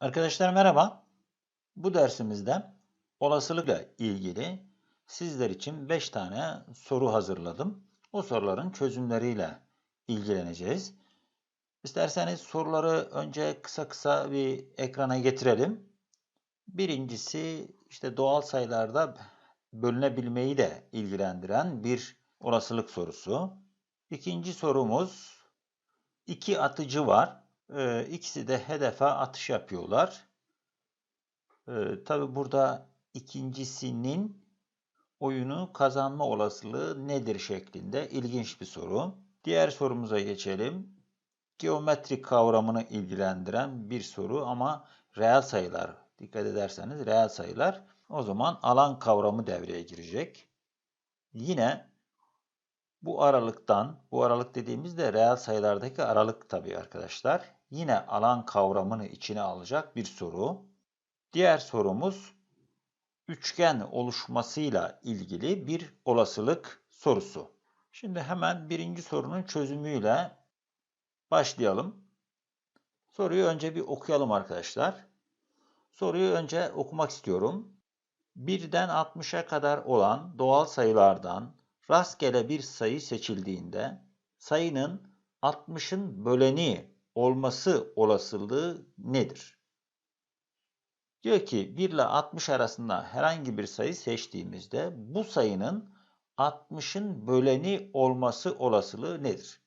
Arkadaşlar merhaba. Bu dersimizde olasılıkla ilgili sizler için 5 tane soru hazırladım. O soruların çözümleriyle ilgileneceğiz. İsterseniz soruları önce kısa kısa bir ekrana getirelim. Birincisi işte doğal sayılarda bölünebilmeyi de ilgilendiren bir olasılık sorusu. İkinci sorumuz iki atıcı var. Ee, ikisi de hedefe atış yapıyorlar. Ee, tabii burada ikincisinin oyunu kazanma olasılığı nedir şeklinde ilginç bir soru. Diğer sorumuza geçelim. Geometrik kavramını ilgilendiren bir soru ama reel sayılar. Dikkat ederseniz reel sayılar. O zaman alan kavramı devreye girecek. Yine bu aralıktan, bu aralık dediğimizde reel sayılardaki aralık tabii arkadaşlar. Yine alan kavramını içine alacak bir soru. Diğer sorumuz üçgen oluşmasıyla ilgili bir olasılık sorusu. Şimdi hemen birinci sorunun çözümüyle başlayalım. Soruyu önce bir okuyalım arkadaşlar. Soruyu önce okumak istiyorum. 1'den 60'a kadar olan doğal sayılardan rastgele bir sayı seçildiğinde sayının 60'ın böleni olması olasılığı nedir? Diyor ki 1 ile 60 arasında herhangi bir sayı seçtiğimizde bu sayının 60'ın böleni olması olasılığı nedir?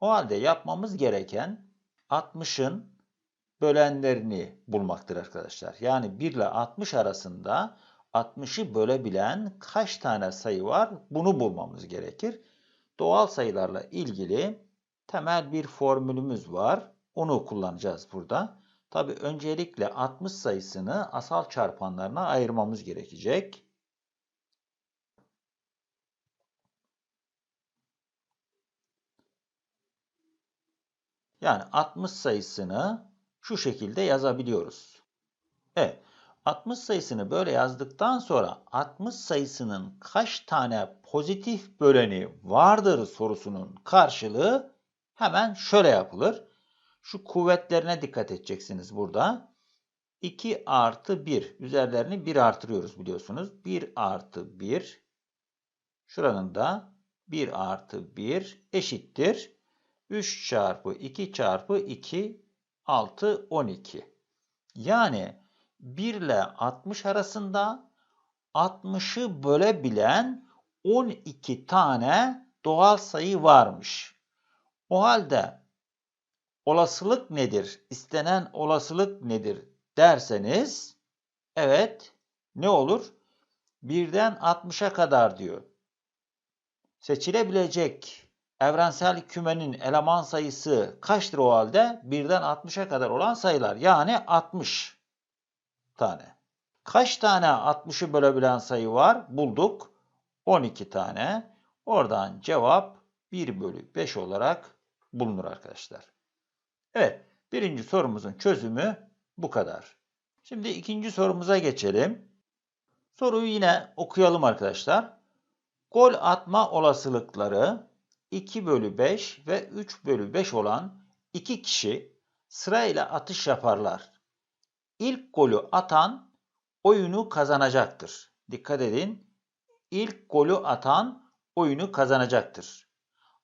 O halde yapmamız gereken 60'ın bölenlerini bulmaktır arkadaşlar. Yani 1 ile 60 arasında 60'ı bölebilen kaç tane sayı var? Bunu bulmamız gerekir. Doğal sayılarla ilgili temel bir formülümüz var. Onu kullanacağız burada. Tabi öncelikle 60 sayısını asal çarpanlarına ayırmamız gerekecek. Yani 60 sayısını şu şekilde yazabiliyoruz. Evet. 60 sayısını böyle yazdıktan sonra 60 sayısının kaç tane pozitif böleni vardır sorusunun karşılığı hemen şöyle yapılır. Şu kuvvetlerine dikkat edeceksiniz burada. 2 artı 1 üzerlerini 1 artırıyoruz biliyorsunuz. 1 artı 1 şuranın da 1 artı 1 eşittir. 3 çarpı 2 çarpı 2 6 12. Yani 1 ile 60 arasında 60'ı bölebilen 12 tane doğal sayı varmış. O halde olasılık nedir? İstenen olasılık nedir derseniz evet ne olur? 1'den 60'a kadar diyor. Seçilebilecek evrensel kümenin eleman sayısı kaçtır o halde? 1'den 60'a kadar olan sayılar. Yani 60 tane. Kaç tane 60'ı bölebilen sayı var? Bulduk. 12 tane. Oradan cevap 1 bölü 5 olarak bulunur arkadaşlar. Evet. Birinci sorumuzun çözümü bu kadar. Şimdi ikinci sorumuza geçelim. Soruyu yine okuyalım arkadaşlar. Gol atma olasılıkları 2 bölü 5 ve 3 bölü 5 olan iki kişi sırayla atış yaparlar. İlk golü atan oyunu kazanacaktır. Dikkat edin. İlk golü atan oyunu kazanacaktır.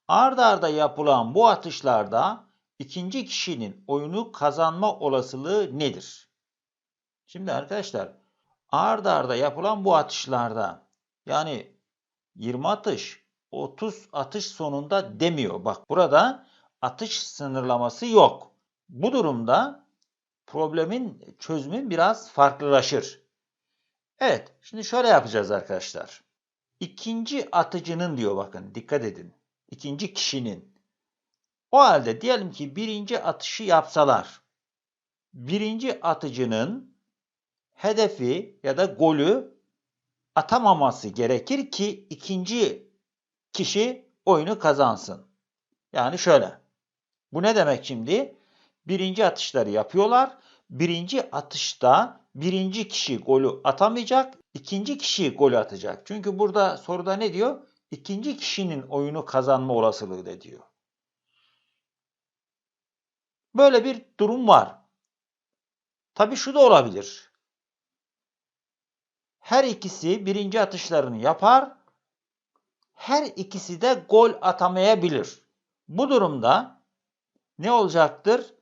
Ard arda yapılan bu atışlarda ikinci kişinin oyunu kazanma olasılığı nedir? Şimdi arkadaşlar ard arda yapılan bu atışlarda yani 20 atış 30 atış sonunda demiyor. Bak burada atış sınırlaması yok. Bu durumda problemin çözümü biraz farklılaşır. Evet, şimdi şöyle yapacağız arkadaşlar. İkinci atıcının diyor bakın dikkat edin. İkinci kişinin. O halde diyelim ki birinci atışı yapsalar. Birinci atıcının hedefi ya da golü atamaması gerekir ki ikinci kişi oyunu kazansın. Yani şöyle. Bu ne demek şimdi? Birinci atışları yapıyorlar. Birinci atışta birinci kişi golü atamayacak, ikinci kişi golü atacak. Çünkü burada soruda ne diyor? İkinci kişinin oyunu kazanma olasılığı da diyor. Böyle bir durum var. Tabii şu da olabilir. Her ikisi birinci atışlarını yapar. Her ikisi de gol atamayabilir. Bu durumda ne olacaktır?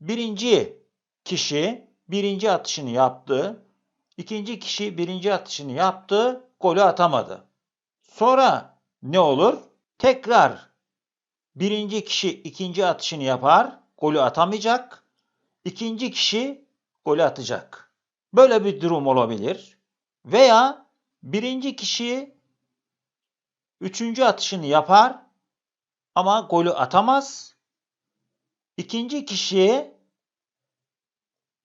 Birinci kişi birinci atışını yaptı. İkinci kişi birinci atışını yaptı. Golü atamadı. Sonra ne olur? Tekrar birinci kişi ikinci atışını yapar. Golü atamayacak. İkinci kişi golü atacak. Böyle bir durum olabilir. Veya birinci kişi üçüncü atışını yapar ama golü atamaz. İkinci kişi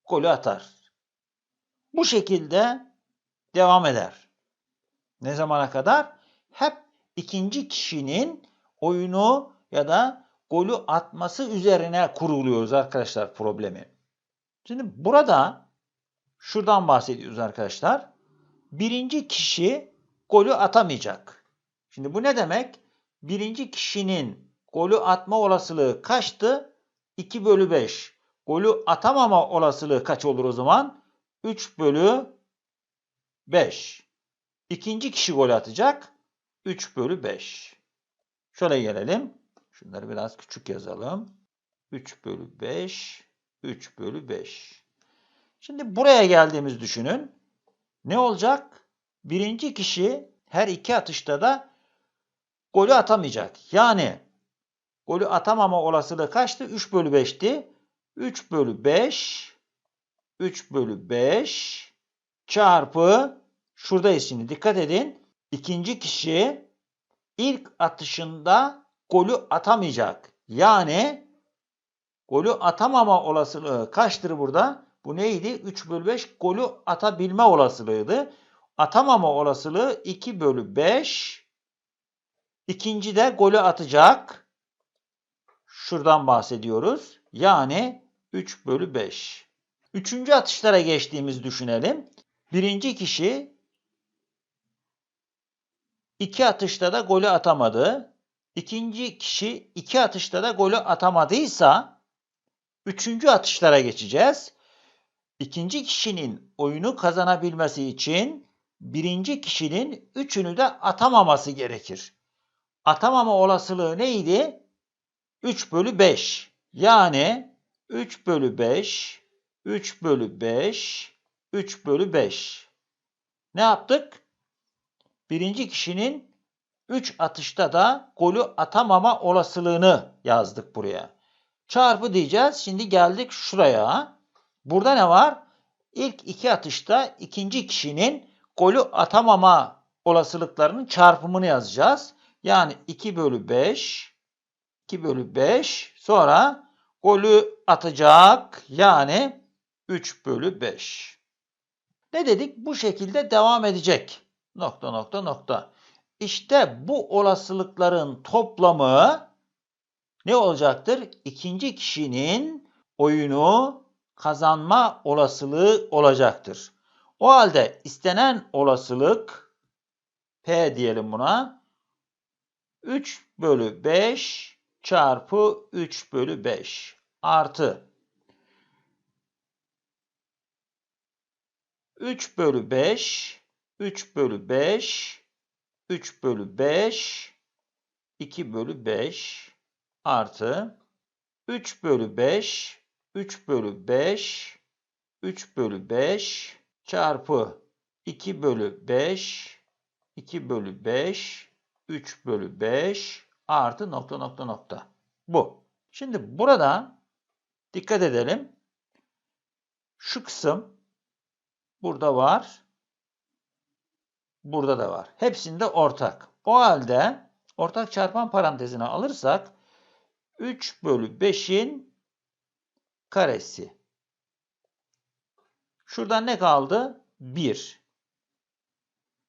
golü atar. Bu şekilde devam eder. Ne zamana kadar? Hep ikinci kişinin oyunu ya da golü atması üzerine kuruluyoruz arkadaşlar problemi. Şimdi burada şuradan bahsediyoruz arkadaşlar. Birinci kişi golü atamayacak. Şimdi bu ne demek? Birinci kişinin golü atma olasılığı kaçtı? 2 bölü 5. Golü atamama olasılığı kaç olur o zaman? 3 bölü 5. İkinci kişi gol atacak. 3 bölü 5. Şöyle gelelim. Şunları biraz küçük yazalım. 3 bölü 5. 3 bölü 5. Şimdi buraya geldiğimiz düşünün. Ne olacak? Birinci kişi her iki atışta da golü atamayacak. Yani golü atamama olasılığı kaçtı? 3 bölü 5'ti. 3 bölü 5 3 bölü 5 çarpı şuradayız şimdi dikkat edin. İkinci kişi ilk atışında golü atamayacak. Yani golü atamama olasılığı kaçtır burada? Bu neydi? 3 bölü 5 golü atabilme olasılığıydı. Atamama olasılığı 2 bölü 5. İkinci de golü atacak. Şuradan bahsediyoruz. Yani 3 bölü 5. Üçüncü atışlara geçtiğimiz düşünelim. Birinci kişi iki atışta da golü atamadı. İkinci kişi iki atışta da golü atamadıysa üçüncü atışlara geçeceğiz. İkinci kişinin oyunu kazanabilmesi için birinci kişinin üçünü de atamaması gerekir. Atamama olasılığı neydi? 3 bölü 5. Yani 3 bölü 5, 3 bölü 5, 3 bölü 5. Ne yaptık? Birinci kişinin 3 atışta da golü atamama olasılığını yazdık buraya. Çarpı diyeceğiz. Şimdi geldik şuraya. Burada ne var? İlk iki atışta ikinci kişinin golü atamama olasılıklarının çarpımını yazacağız. Yani 2 bölü 5, 2 bölü 5 sonra golü atacak yani 3 bölü 5. Ne dedik? Bu şekilde devam edecek. Nokta nokta nokta. İşte bu olasılıkların toplamı ne olacaktır? İkinci kişinin oyunu kazanma olasılığı olacaktır. O halde istenen olasılık P diyelim buna 3 bölü 5 çarpı 3 bölü 5 artı 3 bölü 5 3 bölü 5 3 bölü 5 2 bölü 5 artı 3 bölü 5 3 bölü 5 3 bölü 5 çarpı 2 bölü 5 2 bölü 5 3 bölü 5 artı nokta nokta nokta. Bu. Şimdi burada dikkat edelim. Şu kısım burada var. Burada da var. Hepsinde ortak. O halde ortak çarpan parantezine alırsak 3 bölü 5'in karesi. Şuradan ne kaldı? 1.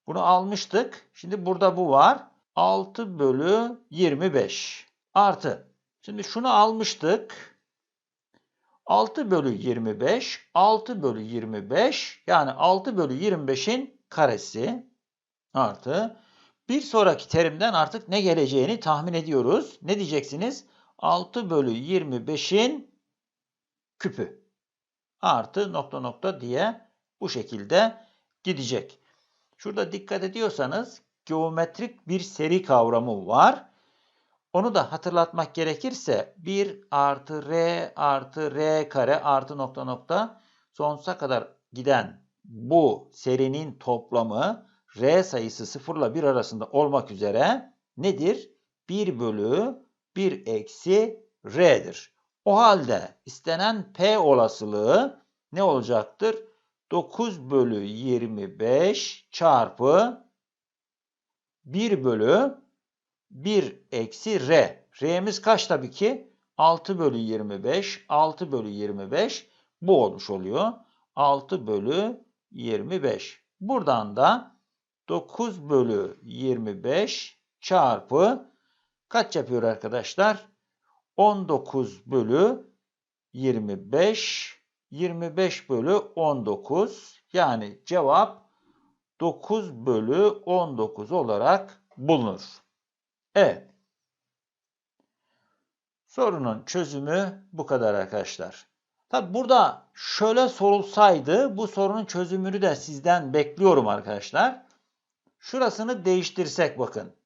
Bunu almıştık. Şimdi burada bu var. 6 bölü 25 artı. Şimdi şunu almıştık. 6 bölü 25, 6 bölü 25 yani 6 bölü 25'in karesi artı. Bir sonraki terimden artık ne geleceğini tahmin ediyoruz. Ne diyeceksiniz? 6 bölü 25'in küpü. artı nokta nokta diye bu şekilde gidecek. Şurada dikkat ediyorsanız geometrik bir seri kavramı var. Onu da hatırlatmak gerekirse 1 artı r artı r kare artı nokta nokta sonsuza kadar giden bu serinin toplamı r sayısı 0 ile 1 arasında olmak üzere nedir? 1 bölü 1 eksi r'dir. O halde istenen p olasılığı ne olacaktır? 9 bölü 25 çarpı 1 bölü 1 eksi r. R'miz kaç tabii ki? 6 bölü 25. 6 bölü 25 bu olmuş oluyor. 6 bölü 25. Buradan da 9 bölü 25 çarpı kaç yapıyor arkadaşlar? 19 bölü 25 25 bölü 19 yani cevap 9 bölü 19 olarak bulunur. Evet. Sorunun çözümü bu kadar arkadaşlar. Tabi burada şöyle sorulsaydı bu sorunun çözümünü de sizden bekliyorum arkadaşlar. Şurasını değiştirsek bakın.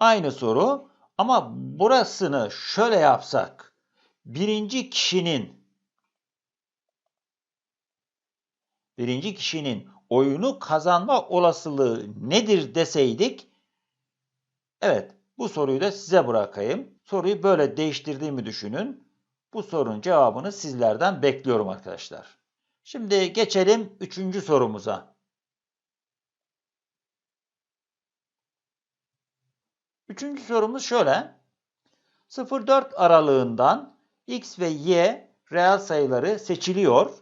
Aynı soru ama burasını şöyle yapsak. Birinci kişinin birinci kişinin oyunu kazanma olasılığı nedir deseydik Evet, bu soruyu da size bırakayım. Soruyu böyle değiştirdiğimi düşünün. Bu sorunun cevabını sizlerden bekliyorum arkadaşlar. Şimdi geçelim üçüncü sorumuza. Üçüncü sorumuz şöyle. 0-4 aralığından x ve y reel sayıları seçiliyor.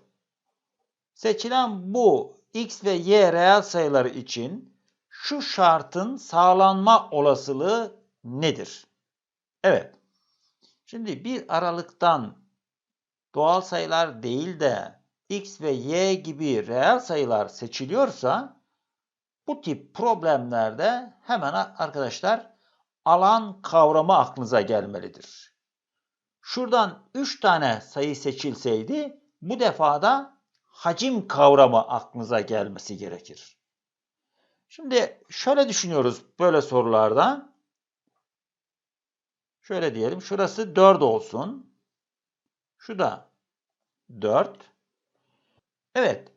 Seçilen bu x ve y reel sayıları için şu şartın sağlanma olasılığı nedir? Evet. Şimdi bir aralıktan doğal sayılar değil de x ve y gibi reel sayılar seçiliyorsa bu tip problemlerde hemen arkadaşlar alan kavramı aklınıza gelmelidir. Şuradan 3 tane sayı seçilseydi bu defada hacim kavramı aklınıza gelmesi gerekir. Şimdi şöyle düşünüyoruz böyle sorularda. Şöyle diyelim. Şurası 4 olsun. Şu da 4. Evet.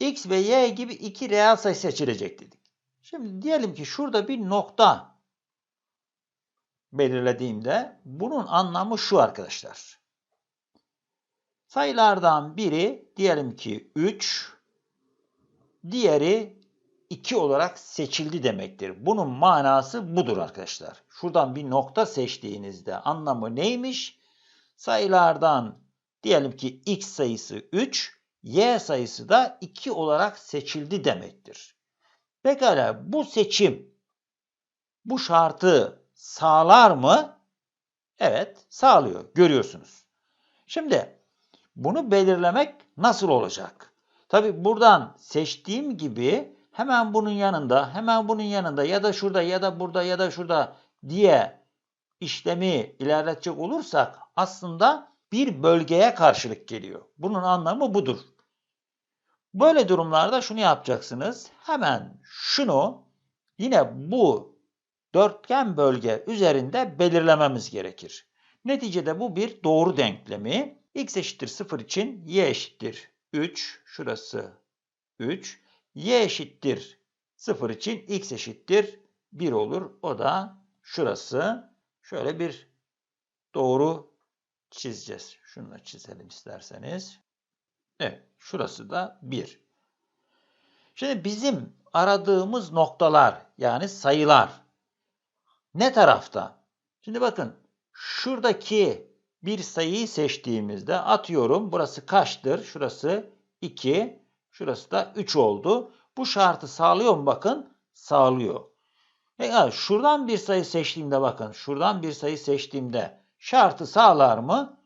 X ve Y gibi iki reel sayı seçilecek dedik. Şimdi diyelim ki şurada bir nokta belirlediğimde bunun anlamı şu arkadaşlar. Sayılardan biri diyelim ki 3, diğeri 2 olarak seçildi demektir. Bunun manası budur arkadaşlar. Şuradan bir nokta seçtiğinizde anlamı neymiş? Sayılardan diyelim ki x sayısı 3, y sayısı da 2 olarak seçildi demektir. Pekala bu seçim bu şartı sağlar mı? Evet sağlıyor görüyorsunuz. Şimdi bunu belirlemek nasıl olacak? Tabi buradan seçtiğim gibi hemen bunun yanında, hemen bunun yanında ya da şurada ya da burada ya da şurada diye işlemi ilerletecek olursak aslında bir bölgeye karşılık geliyor. Bunun anlamı budur. Böyle durumlarda şunu yapacaksınız. Hemen şunu yine bu dörtgen bölge üzerinde belirlememiz gerekir. Neticede bu bir doğru denklemi. x eşittir 0 için y eşittir 3. Şurası 3 y eşittir 0 için x eşittir 1 olur. O da şurası. Şöyle bir doğru çizeceğiz. Şunu da çizelim isterseniz. Evet, şurası da 1. Şimdi bizim aradığımız noktalar yani sayılar ne tarafta? Şimdi bakın şuradaki bir sayıyı seçtiğimizde atıyorum burası kaçtır? Şurası 2. Şurası da 3 oldu. Bu şartı sağlıyor mu bakın? Sağlıyor. Yani şuradan bir sayı seçtiğimde bakın. Şuradan bir sayı seçtiğimde şartı sağlar mı?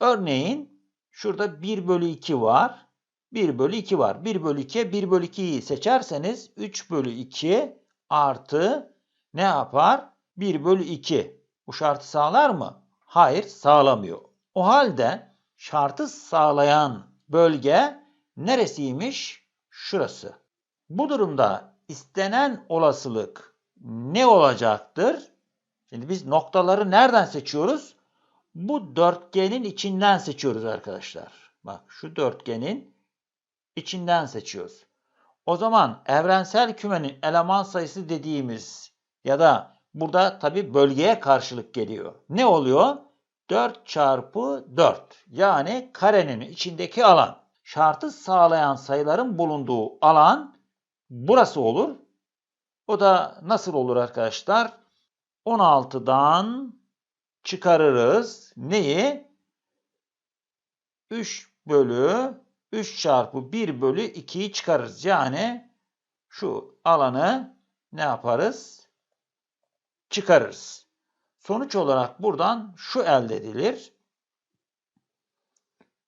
Örneğin şurada 1 bölü 2 var. 1 bölü 2 var. 1 bölü 2'ye 1 bölü 2'yi seçerseniz 3 bölü 2 artı ne yapar? 1 bölü 2. Bu şartı sağlar mı? Hayır sağlamıyor. O halde şartı sağlayan bölge neresiymiş? Şurası. Bu durumda istenen olasılık ne olacaktır? Şimdi biz noktaları nereden seçiyoruz? Bu dörtgenin içinden seçiyoruz arkadaşlar. Bak şu dörtgenin içinden seçiyoruz. O zaman evrensel kümenin eleman sayısı dediğimiz ya da burada tabi bölgeye karşılık geliyor. Ne oluyor? 4 çarpı 4 yani karenin içindeki alan. Şartı sağlayan sayıların bulunduğu alan burası olur. O da nasıl olur arkadaşlar? 16'dan çıkarırız. Neyi? 3 bölü 3 çarpı 1 bölü 2'yi çıkarırız. Yani şu alanı ne yaparız? Çıkarırız. Sonuç olarak buradan şu elde edilir.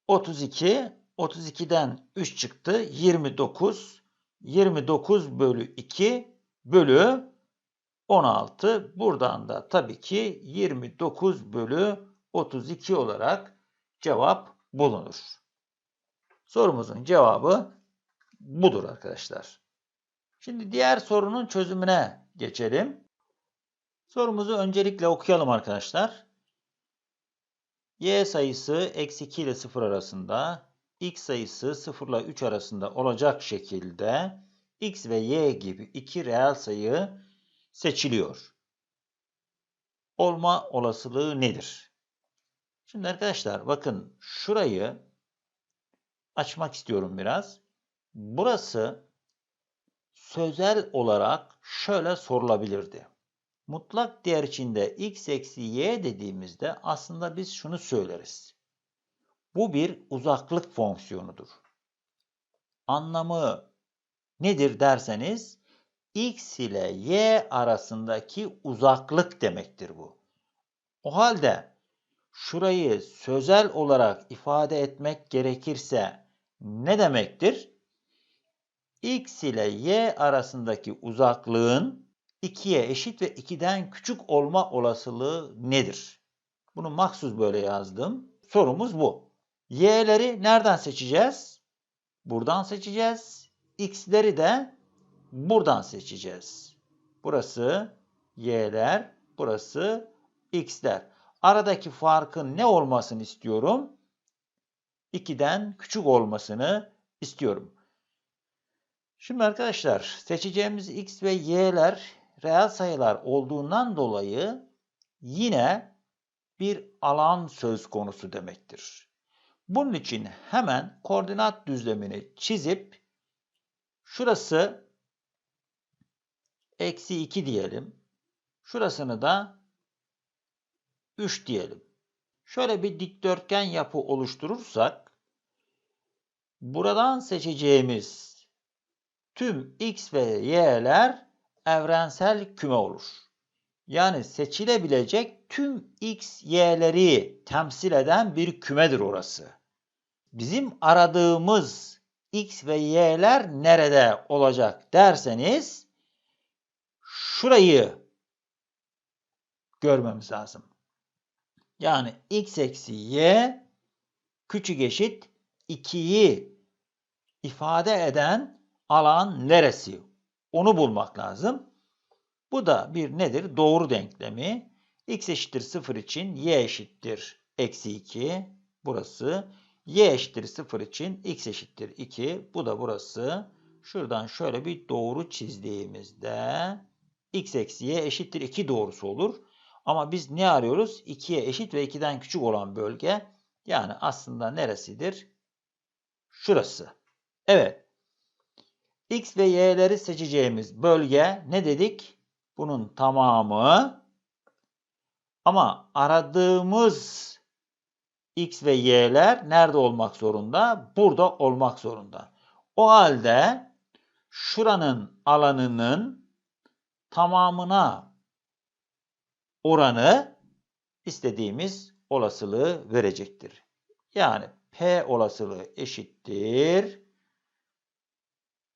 32, 32'den 3 çıktı. 29, 29 bölü 2 bölü 16. Buradan da tabii ki 29 bölü 32 olarak cevap bulunur. Sorumuzun cevabı budur arkadaşlar. Şimdi diğer sorunun çözümüne geçelim. Sorumuzu öncelikle okuyalım arkadaşlar. Y sayısı eksi 2 ile 0 arasında, x sayısı 0 ile 3 arasında olacak şekilde x ve y gibi iki reel sayı seçiliyor. Olma olasılığı nedir? Şimdi arkadaşlar bakın şurayı açmak istiyorum biraz. Burası sözel olarak şöyle sorulabilirdi. Mutlak değer içinde x eksi y dediğimizde aslında biz şunu söyleriz. Bu bir uzaklık fonksiyonudur. Anlamı nedir derseniz x ile y arasındaki uzaklık demektir bu. O halde şurayı sözel olarak ifade etmek gerekirse ne demektir? x ile y arasındaki uzaklığın 2'ye eşit ve 2'den küçük olma olasılığı nedir? Bunu maksus böyle yazdım. Sorumuz bu. Y'leri nereden seçeceğiz? Buradan seçeceğiz. X'leri de buradan seçeceğiz. Burası Y'ler, burası X'ler. Aradaki farkın ne olmasını istiyorum? 2'den küçük olmasını istiyorum. Şimdi arkadaşlar seçeceğimiz x ve y'ler reel sayılar olduğundan dolayı yine bir alan söz konusu demektir. Bunun için hemen koordinat düzlemini çizip şurası eksi 2 diyelim. Şurasını da 3 diyelim. Şöyle bir dikdörtgen yapı oluşturursak buradan seçeceğimiz tüm x ve y'ler evrensel küme olur. Yani seçilebilecek tüm x, y'leri temsil eden bir kümedir orası. Bizim aradığımız x ve y'ler nerede olacak derseniz şurayı görmemiz lazım. Yani x eksi y küçük eşit 2'yi ifade eden alan neresi? Onu bulmak lazım. Bu da bir nedir? Doğru denklemi. x eşittir 0 için y eşittir eksi 2. Burası. y eşittir 0 için x eşittir 2. Bu da burası. Şuradan şöyle bir doğru çizdiğimizde x eksi y eşittir 2 doğrusu olur. Ama biz ne arıyoruz? 2'ye eşit ve 2'den küçük olan bölge. Yani aslında neresidir? Şurası. Evet. X ve Y'leri seçeceğimiz bölge ne dedik? Bunun tamamı. Ama aradığımız X ve Y'ler nerede olmak zorunda? Burada olmak zorunda. O halde şuranın alanının tamamına oranı istediğimiz olasılığı verecektir. Yani P olasılığı eşittir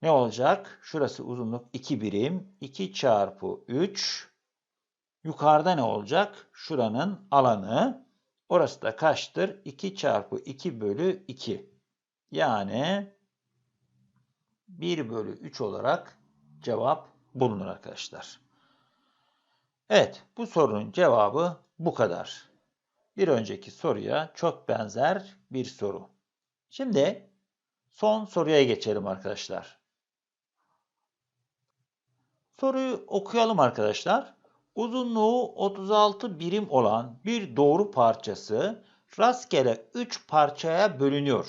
ne olacak? Şurası uzunluk 2 birim. 2 çarpı 3. Yukarıda ne olacak? Şuranın alanı. Orası da kaçtır? 2 çarpı 2 bölü 2. Yani 1 bölü 3 olarak cevap bulunur arkadaşlar. Evet, bu sorunun cevabı bu kadar. Bir önceki soruya çok benzer bir soru. Şimdi son soruya geçelim arkadaşlar. Soruyu okuyalım arkadaşlar. Uzunluğu 36 birim olan bir doğru parçası rastgele 3 parçaya bölünüyor.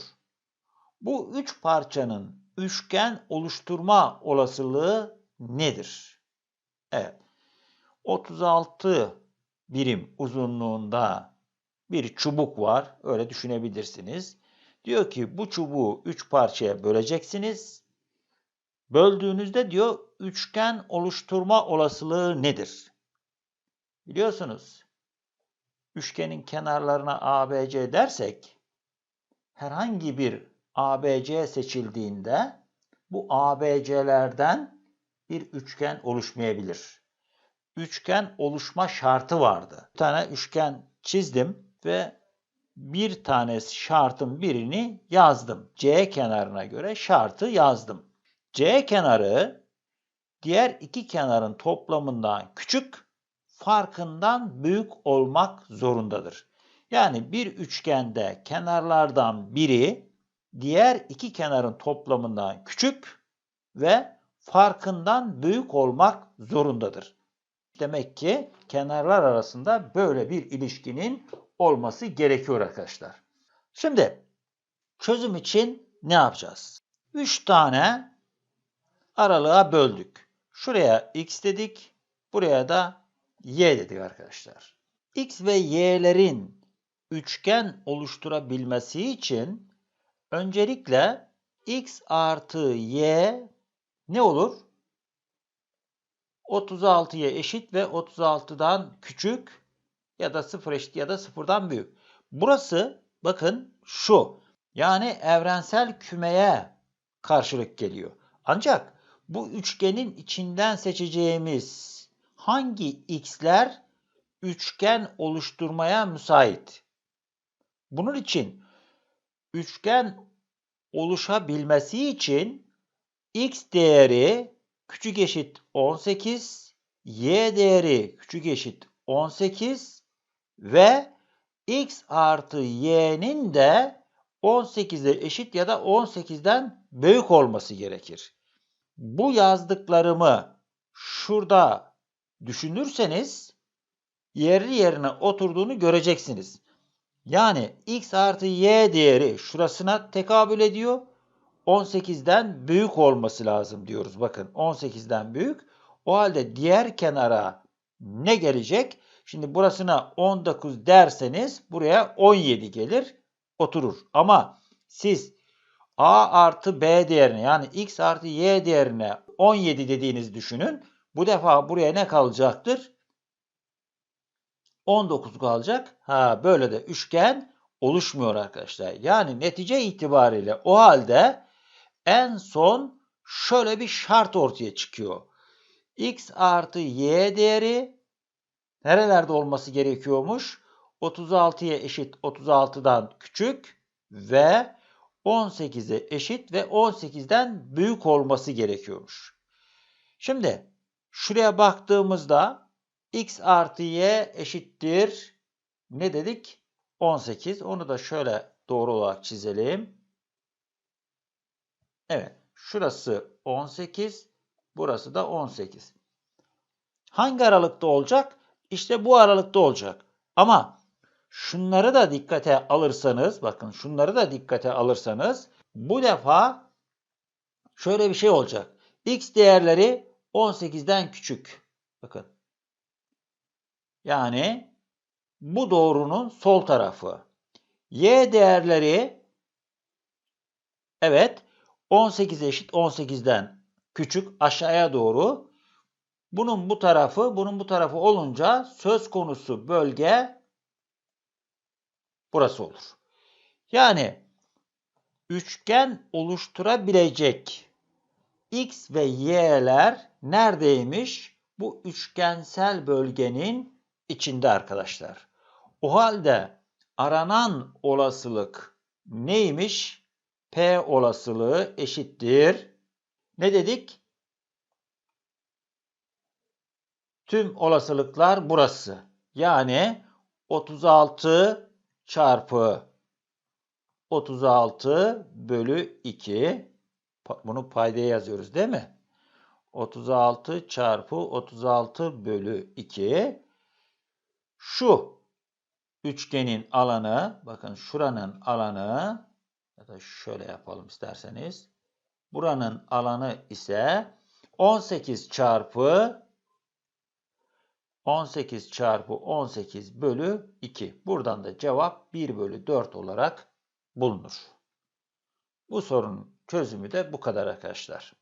Bu 3 parçanın üçgen oluşturma olasılığı nedir? Evet. 36 birim uzunluğunda bir çubuk var. Öyle düşünebilirsiniz. Diyor ki bu çubuğu 3 parçaya böleceksiniz. Böldüğünüzde diyor üçgen oluşturma olasılığı nedir? Biliyorsunuz üçgenin kenarlarına ABC dersek herhangi bir ABC seçildiğinde bu ABC'lerden bir üçgen oluşmayabilir. Üçgen oluşma şartı vardı. Bir tane üçgen çizdim ve bir tane şartın birini yazdım. C kenarına göre şartı yazdım. C kenarı diğer iki kenarın toplamından küçük, farkından büyük olmak zorundadır. Yani bir üçgende kenarlardan biri diğer iki kenarın toplamından küçük ve farkından büyük olmak zorundadır. Demek ki kenarlar arasında böyle bir ilişkinin olması gerekiyor arkadaşlar. Şimdi çözüm için ne yapacağız? 3 tane aralığa böldük. Şuraya x dedik, buraya da y dedik arkadaşlar. x ve y'lerin üçgen oluşturabilmesi için öncelikle x artı y ne olur? 36'ya eşit ve 36'dan küçük ya da 0 eşit ya da 0'dan büyük. Burası bakın şu. Yani evrensel kümeye karşılık geliyor. Ancak bu üçgenin içinden seçeceğimiz hangi x'ler üçgen oluşturmaya müsait? Bunun için üçgen oluşabilmesi için x değeri küçük eşit 18, y değeri küçük eşit 18 ve x artı y'nin de 18'e eşit ya da 18'den büyük olması gerekir. Bu yazdıklarımı şurada düşünürseniz yerli yerine oturduğunu göreceksiniz. Yani x artı y değeri şurasına tekabül ediyor. 18'den büyük olması lazım diyoruz. Bakın 18'den büyük. O halde diğer kenara ne gelecek? Şimdi burasına 19 derseniz buraya 17 gelir oturur. Ama siz a artı b değerine yani x artı y değerine 17 dediğiniz düşünün. Bu defa buraya ne kalacaktır? 19 kalacak. Ha böyle de üçgen oluşmuyor arkadaşlar. Yani netice itibariyle o halde en son şöyle bir şart ortaya çıkıyor. x artı y değeri nerelerde olması gerekiyormuş? 36'ya eşit 36'dan küçük ve 18'e eşit ve 18'den büyük olması gerekiyormuş. Şimdi şuraya baktığımızda x artı y eşittir ne dedik? 18. Onu da şöyle doğru olarak çizelim. Evet. Şurası 18. Burası da 18. Hangi aralıkta olacak? İşte bu aralıkta olacak. Ama şunları da dikkate alırsanız, bakın şunları da dikkate alırsanız bu defa şöyle bir şey olacak. X değerleri 18'den küçük. Bakın. Yani bu doğrunun sol tarafı. Y değerleri evet 18 eşit 18'den küçük aşağıya doğru. Bunun bu tarafı, bunun bu tarafı olunca söz konusu bölge burası olur. Yani üçgen oluşturabilecek x ve y'ler neredeymiş? Bu üçgensel bölgenin içinde arkadaşlar. O halde aranan olasılık neymiş? P olasılığı eşittir. Ne dedik? Tüm olasılıklar burası. Yani 36 çarpı 36 bölü 2. Pa- Bunu paydaya yazıyoruz değil mi? 36 çarpı 36 bölü 2. Şu üçgenin alanı, bakın şuranın alanı ya da şöyle yapalım isterseniz. Buranın alanı ise 18 çarpı 18 çarpı 18 bölü 2. Buradan da cevap 1 bölü 4 olarak bulunur. Bu sorunun çözümü de bu kadar arkadaşlar.